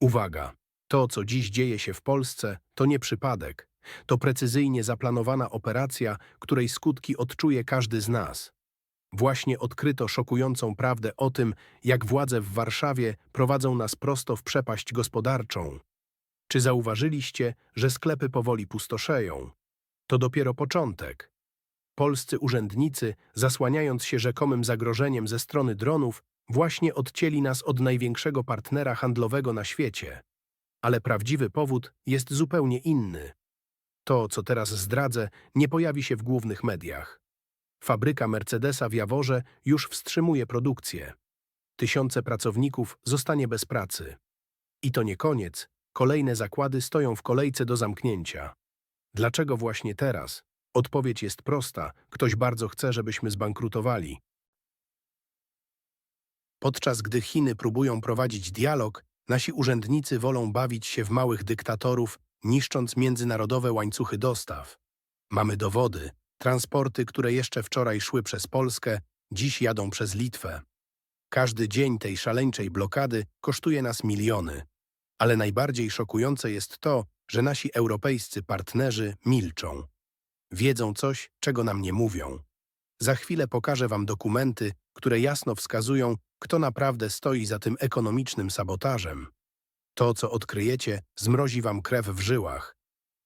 Uwaga! To, co dziś dzieje się w Polsce, to nie przypadek. To precyzyjnie zaplanowana operacja, której skutki odczuje każdy z nas. Właśnie odkryto szokującą prawdę o tym, jak władze w Warszawie prowadzą nas prosto w przepaść gospodarczą. Czy zauważyliście, że sklepy powoli pustoszeją? To dopiero początek. Polscy urzędnicy, zasłaniając się rzekomym zagrożeniem ze strony dronów, właśnie odcięli nas od największego partnera handlowego na świecie. Ale prawdziwy powód jest zupełnie inny. To, co teraz zdradzę, nie pojawi się w głównych mediach. Fabryka Mercedesa w Jaworze już wstrzymuje produkcję. Tysiące pracowników zostanie bez pracy. I to nie koniec, kolejne zakłady stoją w kolejce do zamknięcia. Dlaczego właśnie teraz? Odpowiedź jest prosta: ktoś bardzo chce, żebyśmy zbankrutowali. Podczas gdy Chiny próbują prowadzić dialog, nasi urzędnicy wolą bawić się w małych dyktatorów, niszcząc międzynarodowe łańcuchy dostaw. Mamy dowody. Transporty, które jeszcze wczoraj szły przez Polskę, dziś jadą przez Litwę. Każdy dzień tej szaleńczej blokady kosztuje nas miliony. Ale najbardziej szokujące jest to, że nasi europejscy partnerzy milczą. Wiedzą coś, czego nam nie mówią. Za chwilę pokażę wam dokumenty, które jasno wskazują, kto naprawdę stoi za tym ekonomicznym sabotażem. To, co odkryjecie, zmrozi wam krew w żyłach.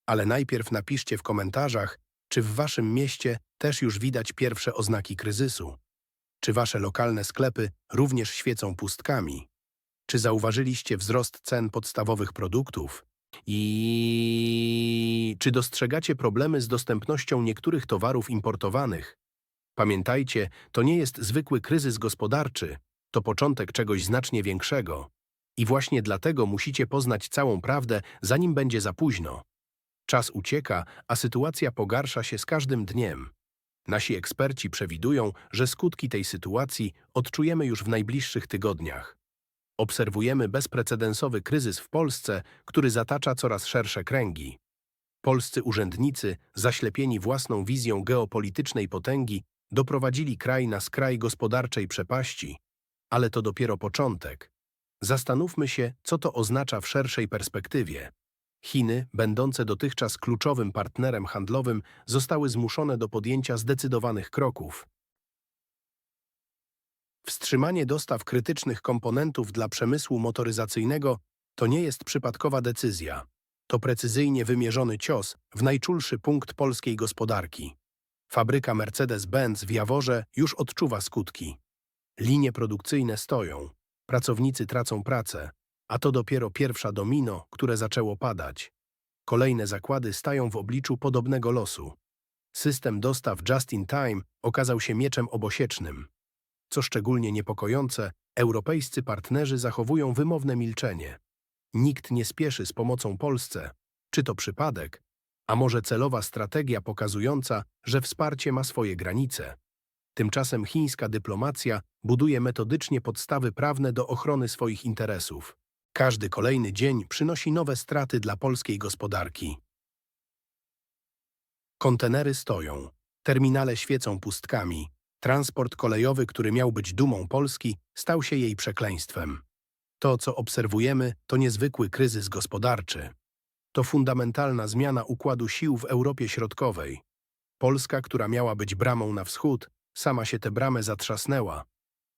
Ale najpierw napiszcie w komentarzach, czy w waszym mieście też już widać pierwsze oznaki kryzysu. Czy wasze lokalne sklepy również świecą pustkami? Czy zauważyliście wzrost cen podstawowych produktów? I czy dostrzegacie problemy z dostępnością niektórych towarów importowanych? Pamiętajcie, to nie jest zwykły kryzys gospodarczy, to początek czegoś znacznie większego. I właśnie dlatego musicie poznać całą prawdę, zanim będzie za późno. Czas ucieka, a sytuacja pogarsza się z każdym dniem. Nasi eksperci przewidują, że skutki tej sytuacji odczujemy już w najbliższych tygodniach. Obserwujemy bezprecedensowy kryzys w Polsce, który zatacza coraz szersze kręgi. Polscy urzędnicy, zaślepieni własną wizją geopolitycznej potęgi, doprowadzili kraj na skraj gospodarczej przepaści. Ale to dopiero początek. Zastanówmy się, co to oznacza w szerszej perspektywie. Chiny, będące dotychczas kluczowym partnerem handlowym, zostały zmuszone do podjęcia zdecydowanych kroków. Wstrzymanie dostaw krytycznych komponentów dla przemysłu motoryzacyjnego to nie jest przypadkowa decyzja. To precyzyjnie wymierzony cios w najczulszy punkt polskiej gospodarki. Fabryka Mercedes-Benz w Jaworze już odczuwa skutki. Linie produkcyjne stoją, pracownicy tracą pracę, a to dopiero pierwsza domino, które zaczęło padać. Kolejne zakłady stają w obliczu podobnego losu. System dostaw just in time okazał się mieczem obosiecznym. Co szczególnie niepokojące, europejscy partnerzy zachowują wymowne milczenie. Nikt nie spieszy z pomocą Polsce. Czy to przypadek? A może celowa strategia pokazująca, że wsparcie ma swoje granice? Tymczasem chińska dyplomacja buduje metodycznie podstawy prawne do ochrony swoich interesów. Każdy kolejny dzień przynosi nowe straty dla polskiej gospodarki. Kontenery stoją, terminale świecą pustkami, transport kolejowy, który miał być dumą Polski, stał się jej przekleństwem. To, co obserwujemy, to niezwykły kryzys gospodarczy. To fundamentalna zmiana układu sił w Europie Środkowej. Polska, która miała być bramą na wschód, sama się tę bramę zatrzasnęła.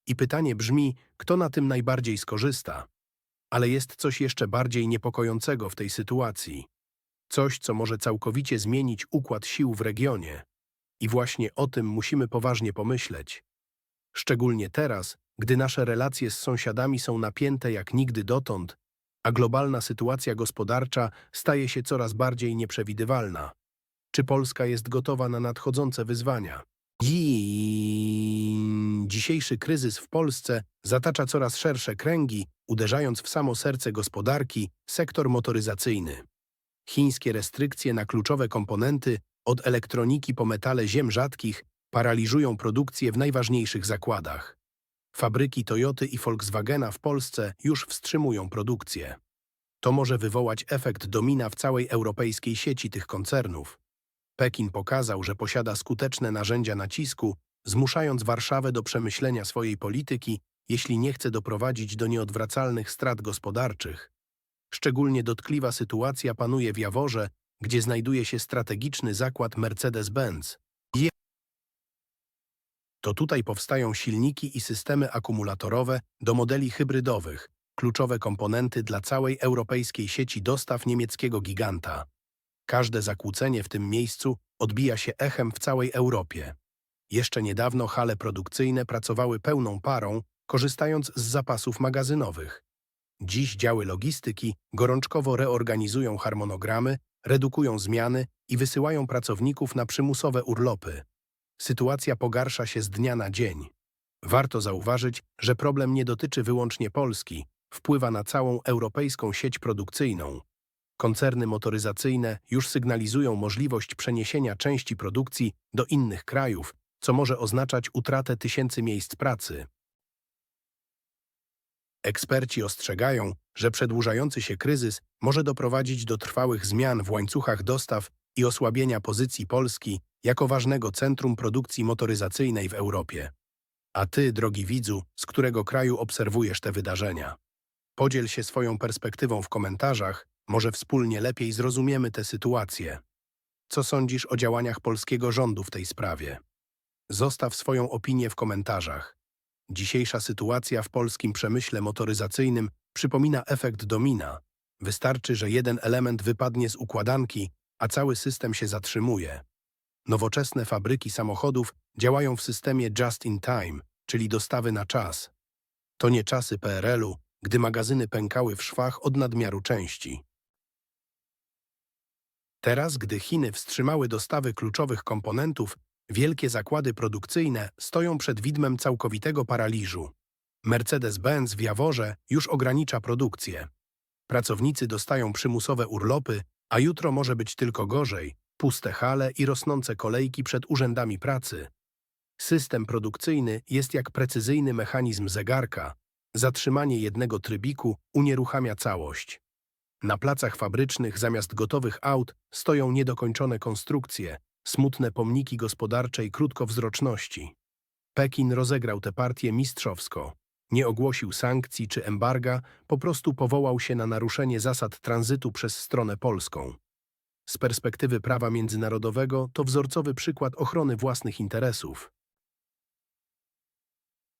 I pytanie brzmi, kto na tym najbardziej skorzysta? Ale jest coś jeszcze bardziej niepokojącego w tej sytuacji. Coś, co może całkowicie zmienić układ sił w regionie. I właśnie o tym musimy poważnie pomyśleć. Szczególnie teraz, gdy nasze relacje z sąsiadami są napięte jak nigdy dotąd, a globalna sytuacja gospodarcza staje się coraz bardziej nieprzewidywalna. Czy Polska jest gotowa na nadchodzące wyzwania? I dzisiejszy kryzys w Polsce zatacza coraz szersze kręgi, uderzając w samo serce gospodarki, sektor motoryzacyjny. Chińskie restrykcje na kluczowe komponenty, od elektroniki po metale ziem rzadkich, paraliżują produkcję w najważniejszych zakładach. Fabryki Toyoty i Volkswagena w Polsce już wstrzymują produkcję. To może wywołać efekt domina w całej europejskiej sieci tych koncernów. Pekin pokazał, że posiada skuteczne narzędzia nacisku, zmuszając Warszawę do przemyślenia swojej polityki, jeśli nie chce doprowadzić do nieodwracalnych strat gospodarczych. Szczególnie dotkliwa sytuacja panuje w Jaworze, gdzie znajduje się strategiczny zakład Mercedes-Benz. To tutaj powstają silniki i systemy akumulatorowe do modeli hybrydowych, kluczowe komponenty dla całej europejskiej sieci dostaw niemieckiego giganta. Każde zakłócenie w tym miejscu odbija się echem w całej Europie. Jeszcze niedawno hale produkcyjne pracowały pełną parą, korzystając z zapasów magazynowych. Dziś działy logistyki gorączkowo reorganizują harmonogramy, redukują zmiany i wysyłają pracowników na przymusowe urlopy. Sytuacja pogarsza się z dnia na dzień. Warto zauważyć, że problem nie dotyczy wyłącznie Polski, wpływa na całą europejską sieć produkcyjną. Koncerny motoryzacyjne już sygnalizują możliwość przeniesienia części produkcji do innych krajów, co może oznaczać utratę tysięcy miejsc pracy. Eksperci ostrzegają, że przedłużający się kryzys może doprowadzić do trwałych zmian w łańcuchach dostaw i osłabienia pozycji Polski jako ważnego centrum produkcji motoryzacyjnej w Europie. A ty, drogi widzu, z którego kraju obserwujesz te wydarzenia? Podziel się swoją perspektywą w komentarzach, może wspólnie lepiej zrozumiemy tę sytuację. Co sądzisz o działaniach polskiego rządu w tej sprawie? Zostaw swoją opinię w komentarzach. Dzisiejsza sytuacja w polskim przemyśle motoryzacyjnym przypomina efekt domina. Wystarczy, że jeden element wypadnie z układanki, a cały system się zatrzymuje. Nowoczesne fabryki samochodów działają w systemie just in time, czyli dostawy na czas. To nie czasy PRL-u, gdy magazyny pękały w szwach od nadmiaru części. Teraz, gdy Chiny wstrzymały dostawy kluczowych komponentów, wielkie zakłady produkcyjne stoją przed widmem całkowitego paraliżu. Mercedes-Benz w Jaworze już ogranicza produkcję. Pracownicy dostają przymusowe urlopy, a jutro może być tylko gorzej, puste hale i rosnące kolejki przed urzędami pracy. System produkcyjny jest jak precyzyjny mechanizm zegarka. Zatrzymanie jednego trybiku unieruchamia całość. Na placach fabrycznych zamiast gotowych aut stoją niedokończone konstrukcje, smutne pomniki gospodarczej krótkowzroczności. Pekin rozegrał tę partię mistrzowsko. Nie ogłosił sankcji czy embarga, po prostu powołał się na naruszenie zasad tranzytu przez stronę polską. Z perspektywy prawa międzynarodowego to wzorcowy przykład ochrony własnych interesów.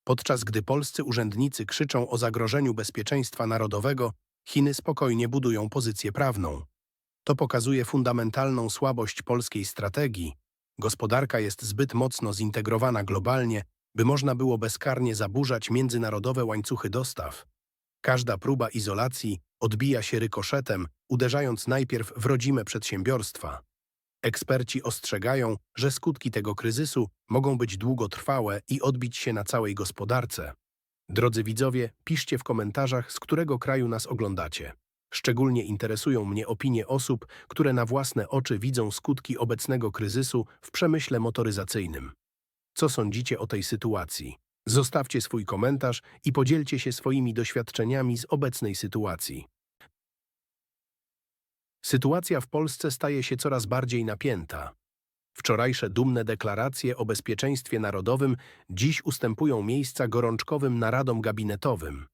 Podczas gdy polscy urzędnicy krzyczą o zagrożeniu bezpieczeństwa narodowego, Chiny spokojnie budują pozycję prawną. To pokazuje fundamentalną słabość polskiej strategii. Gospodarka jest zbyt mocno zintegrowana globalnie, by można było bezkarnie zaburzać międzynarodowe łańcuchy dostaw. Każda próba izolacji odbija się rykoszetem, uderzając najpierw w rodzime przedsiębiorstwa. Eksperci ostrzegają, że skutki tego kryzysu mogą być długotrwałe i odbić się na całej gospodarce. Drodzy widzowie, piszcie w komentarzach, z którego kraju nas oglądacie. Szczególnie interesują mnie opinie osób, które na własne oczy widzą skutki obecnego kryzysu w przemyśle motoryzacyjnym. Co sądzicie o tej sytuacji? Zostawcie swój komentarz i podzielcie się swoimi doświadczeniami z obecnej sytuacji. Sytuacja w Polsce staje się coraz bardziej napięta. Wczorajsze dumne deklaracje o bezpieczeństwie narodowym dziś ustępują miejsca gorączkowym naradom gabinetowym.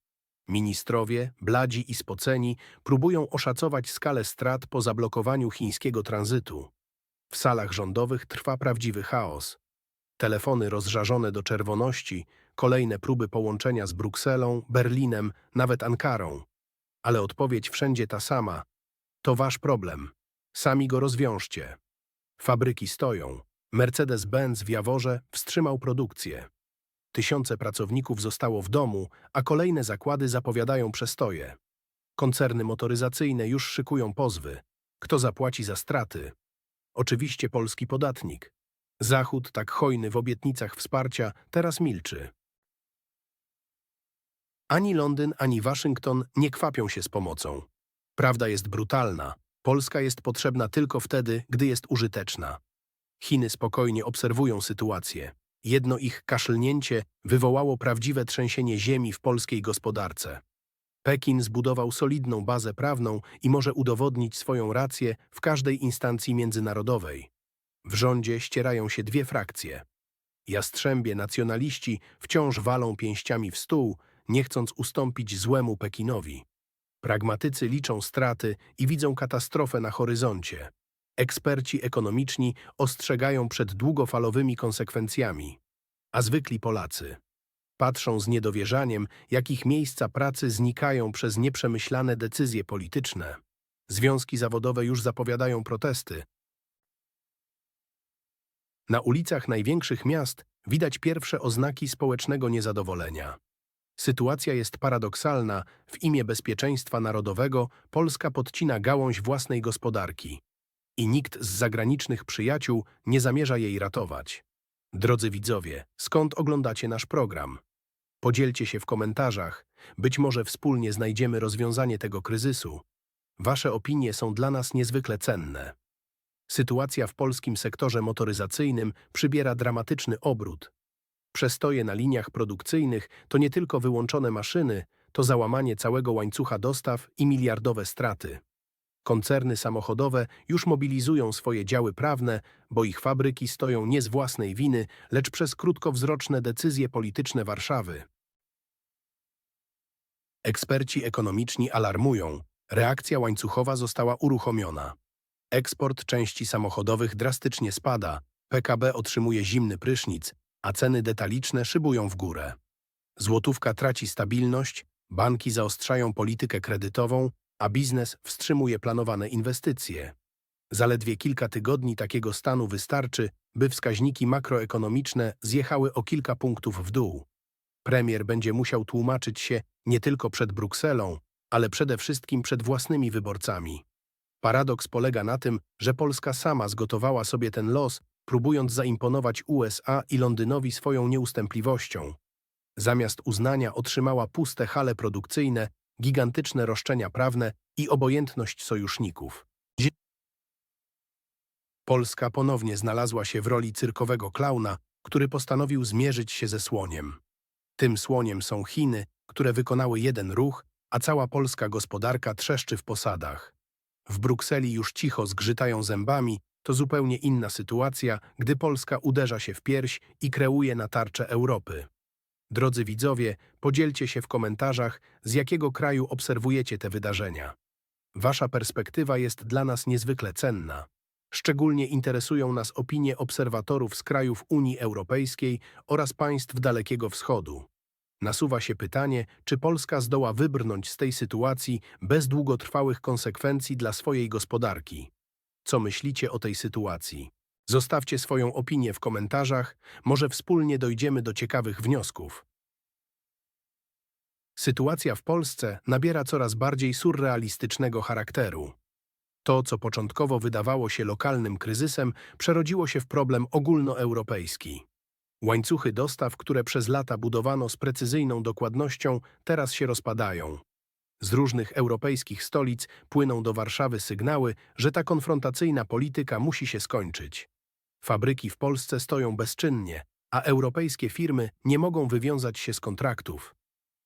Ministrowie, bladzi i spoceni, próbują oszacować skalę strat po zablokowaniu chińskiego tranzytu. W salach rządowych trwa prawdziwy chaos. Telefony rozżarzone do czerwoności, kolejne próby połączenia z Brukselą, Berlinem, nawet Ankarą. Ale odpowiedź wszędzie ta sama. To wasz problem. Sami go rozwiążcie. Fabryki stoją. Mercedes-Benz w Jaworze wstrzymał produkcję. Tysiące pracowników zostało w domu, a kolejne zakłady zapowiadają przestoje. Koncerny motoryzacyjne już szykują pozwy. Kto zapłaci za straty? Oczywiście polski podatnik. Zachód, tak hojny w obietnicach wsparcia, teraz milczy. Ani Londyn, ani Waszyngton nie kwapią się z pomocą. Prawda jest brutalna. Polska jest potrzebna tylko wtedy, gdy jest użyteczna. Chiny spokojnie obserwują sytuację. Jedno ich kaszlnięcie wywołało prawdziwe trzęsienie ziemi w polskiej gospodarce. Pekin zbudował solidną bazę prawną i może udowodnić swoją rację w każdej instancji międzynarodowej. W rządzie ścierają się dwie frakcje. Jastrzębie nacjonaliści wciąż walą pięściami w stół, nie chcąc ustąpić złemu Pekinowi. Pragmatycy liczą straty i widzą katastrofę na horyzoncie. Eksperci ekonomiczni ostrzegają przed długofalowymi konsekwencjami. A zwykli Polacy patrzą z niedowierzaniem, jak ich miejsca pracy znikają przez nieprzemyślane decyzje polityczne. Związki zawodowe już zapowiadają protesty. Na ulicach największych miast widać pierwsze oznaki społecznego niezadowolenia. Sytuacja jest paradoksalna. W imię bezpieczeństwa narodowego Polska podcina gałąź własnej gospodarki. I nikt z zagranicznych przyjaciół nie zamierza jej ratować. Drodzy widzowie, skąd oglądacie nasz program? Podzielcie się w komentarzach. Być może wspólnie znajdziemy rozwiązanie tego kryzysu. Wasze opinie są dla nas niezwykle cenne. Sytuacja w polskim sektorze motoryzacyjnym przybiera dramatyczny obrót. Przestoje na liniach produkcyjnych to nie tylko wyłączone maszyny, to załamanie całego łańcucha dostaw i miliardowe straty. Koncerny samochodowe już mobilizują swoje działy prawne, bo ich fabryki stoją nie z własnej winy, lecz przez krótkowzroczne decyzje polityczne Warszawy. Eksperci ekonomiczni alarmują, reakcja łańcuchowa została uruchomiona. Eksport części samochodowych drastycznie spada, PKB otrzymuje zimny prysznic, a ceny detaliczne szybują w górę. Złotówka traci stabilność, banki zaostrzają politykę kredytową, a biznes wstrzymuje planowane inwestycje. Zaledwie kilka tygodni takiego stanu wystarczy, by wskaźniki makroekonomiczne zjechały o kilka punktów w dół. Premier będzie musiał tłumaczyć się nie tylko przed Brukselą, ale przede wszystkim przed własnymi wyborcami. Paradoks polega na tym, że Polska sama zgotowała sobie ten los, próbując zaimponować USA i Londynowi swoją nieustępliwością. Zamiast uznania otrzymała puste hale produkcyjne, gigantyczne roszczenia prawne i obojętność sojuszników. Polska ponownie znalazła się w roli cyrkowego klauna, który postanowił zmierzyć się ze słoniem. Tym słoniem są Chiny, które wykonały jeden ruch, a cała polska gospodarka trzeszczy w posadach. W Brukseli już cicho zgrzytają zębami, to zupełnie inna sytuacja, gdy Polska uderza się w pierś i kreuje na tarczę Europy. Drodzy widzowie, podzielcie się w komentarzach, z jakiego kraju obserwujecie te wydarzenia. Wasza perspektywa jest dla nas niezwykle cenna. Szczególnie interesują nas opinie obserwatorów z krajów Unii Europejskiej oraz państw Dalekiego Wschodu. Nasuwa się pytanie, czy Polska zdoła wybrnąć z tej sytuacji bez długotrwałych konsekwencji dla swojej gospodarki. Co myślicie o tej sytuacji? Zostawcie swoją opinię w komentarzach, może wspólnie dojdziemy do ciekawych wniosków. Sytuacja w Polsce nabiera coraz bardziej surrealistycznego charakteru. To, co początkowo wydawało się lokalnym kryzysem, przerodziło się w problem ogólnoeuropejski. Łańcuchy dostaw, które przez lata budowano z precyzyjną dokładnością, teraz się rozpadają. Z różnych europejskich stolic płyną do Warszawy sygnały, że ta konfrontacyjna polityka musi się skończyć. Fabryki w Polsce stoją bezczynnie, a europejskie firmy nie mogą wywiązać się z kontraktów.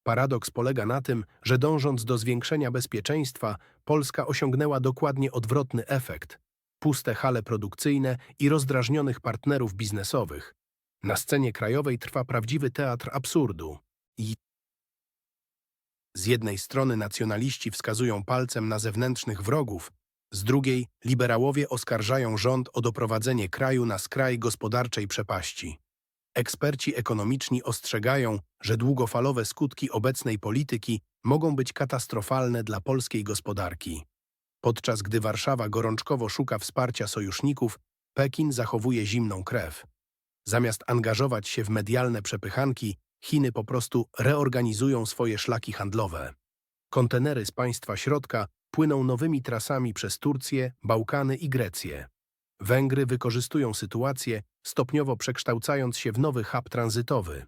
Paradoks polega na tym, że dążąc do zwiększenia bezpieczeństwa, Polska osiągnęła dokładnie odwrotny efekt puste hale produkcyjne i rozdrażnionych partnerów biznesowych. Na scenie krajowej trwa prawdziwy teatr absurdu. I z jednej strony nacjonaliści wskazują palcem na zewnętrznych wrogów, z drugiej liberałowie oskarżają rząd o doprowadzenie kraju na skraj gospodarczej przepaści. Eksperci ekonomiczni ostrzegają, że długofalowe skutki obecnej polityki mogą być katastrofalne dla polskiej gospodarki. Podczas gdy Warszawa gorączkowo szuka wsparcia sojuszników, Pekin zachowuje zimną krew. Zamiast angażować się w medialne przepychanki, Chiny po prostu reorganizują swoje szlaki handlowe. Kontenery z państwa środka płyną nowymi trasami przez Turcję, Bałkany i Grecję. Węgry wykorzystują sytuację, stopniowo przekształcając się w nowy hub tranzytowy.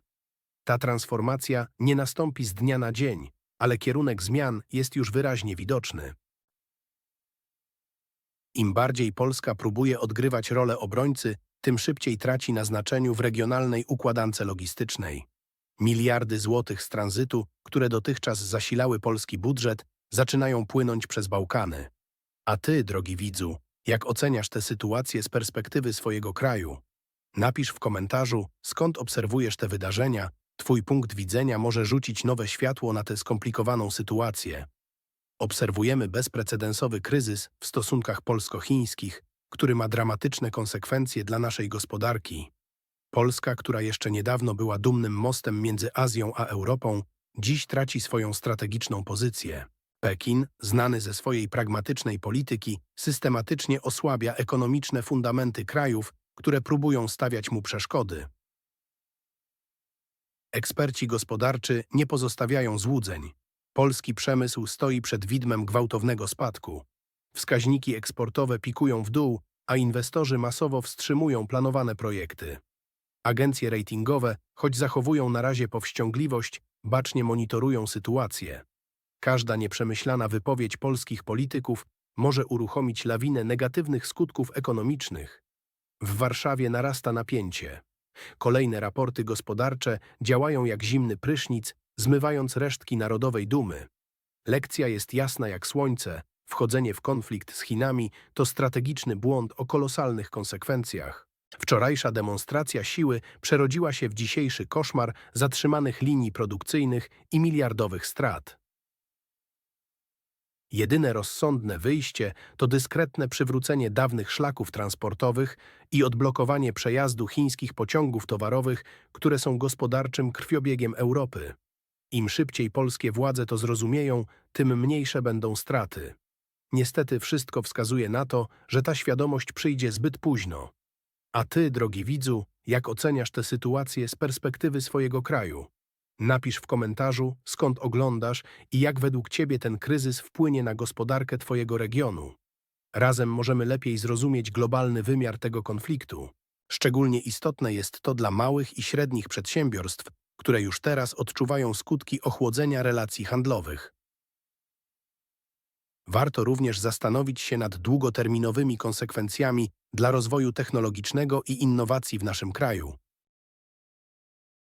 Ta transformacja nie nastąpi z dnia na dzień, ale kierunek zmian jest już wyraźnie widoczny. Im bardziej Polska próbuje odgrywać rolę obrońcy, tym szybciej traci na znaczeniu w regionalnej układance logistycznej. Miliardy złotych z tranzytu, które dotychczas zasilały polski budżet, zaczynają płynąć przez Bałkany. A ty, drogi widzu, jak oceniasz tę sytuację z perspektywy swojego kraju? Napisz w komentarzu, skąd obserwujesz te wydarzenia. Twój punkt widzenia może rzucić nowe światło na tę skomplikowaną sytuację. Obserwujemy bezprecedensowy kryzys w stosunkach polsko-chińskich, który ma dramatyczne konsekwencje dla naszej gospodarki. Polska, która jeszcze niedawno była dumnym mostem między Azją a Europą, dziś traci swoją strategiczną pozycję. Pekin, znany ze swojej pragmatycznej polityki, systematycznie osłabia ekonomiczne fundamenty krajów, które próbują stawiać mu przeszkody. Eksperci gospodarczy nie pozostawiają złudzeń. Polski przemysł stoi przed widmem gwałtownego spadku. Wskaźniki eksportowe pikują w dół, a inwestorzy masowo wstrzymują planowane projekty. Agencje ratingowe, choć zachowują na razie powściągliwość, bacznie monitorują sytuację. Każda nieprzemyślana wypowiedź polskich polityków może uruchomić lawinę negatywnych skutków ekonomicznych. W Warszawie narasta napięcie. Kolejne raporty gospodarcze działają jak zimny prysznic, zmywając resztki narodowej dumy. Lekcja jest jasna jak słońce. Wchodzenie w konflikt z Chinami to strategiczny błąd o kolosalnych konsekwencjach. Wczorajsza demonstracja siły przerodziła się w dzisiejszy koszmar zatrzymanych linii produkcyjnych i miliardowych strat. Jedyne rozsądne wyjście to dyskretne przywrócenie dawnych szlaków transportowych i odblokowanie przejazdu chińskich pociągów towarowych, które są gospodarczym krwiobiegiem Europy. Im szybciej polskie władze to zrozumieją, tym mniejsze będą straty. Niestety wszystko wskazuje na to, że ta świadomość przyjdzie zbyt późno. A ty, drogi widzu, jak oceniasz tę sytuację z perspektywy swojego kraju? Napisz w komentarzu, skąd oglądasz i jak według ciebie ten kryzys wpłynie na gospodarkę twojego regionu. Razem możemy lepiej zrozumieć globalny wymiar tego konfliktu. Szczególnie istotne jest to dla małych i średnich przedsiębiorstw, które już teraz odczuwają skutki ochłodzenia relacji handlowych. Warto również zastanowić się nad długoterminowymi konsekwencjami dla rozwoju technologicznego i innowacji w naszym kraju.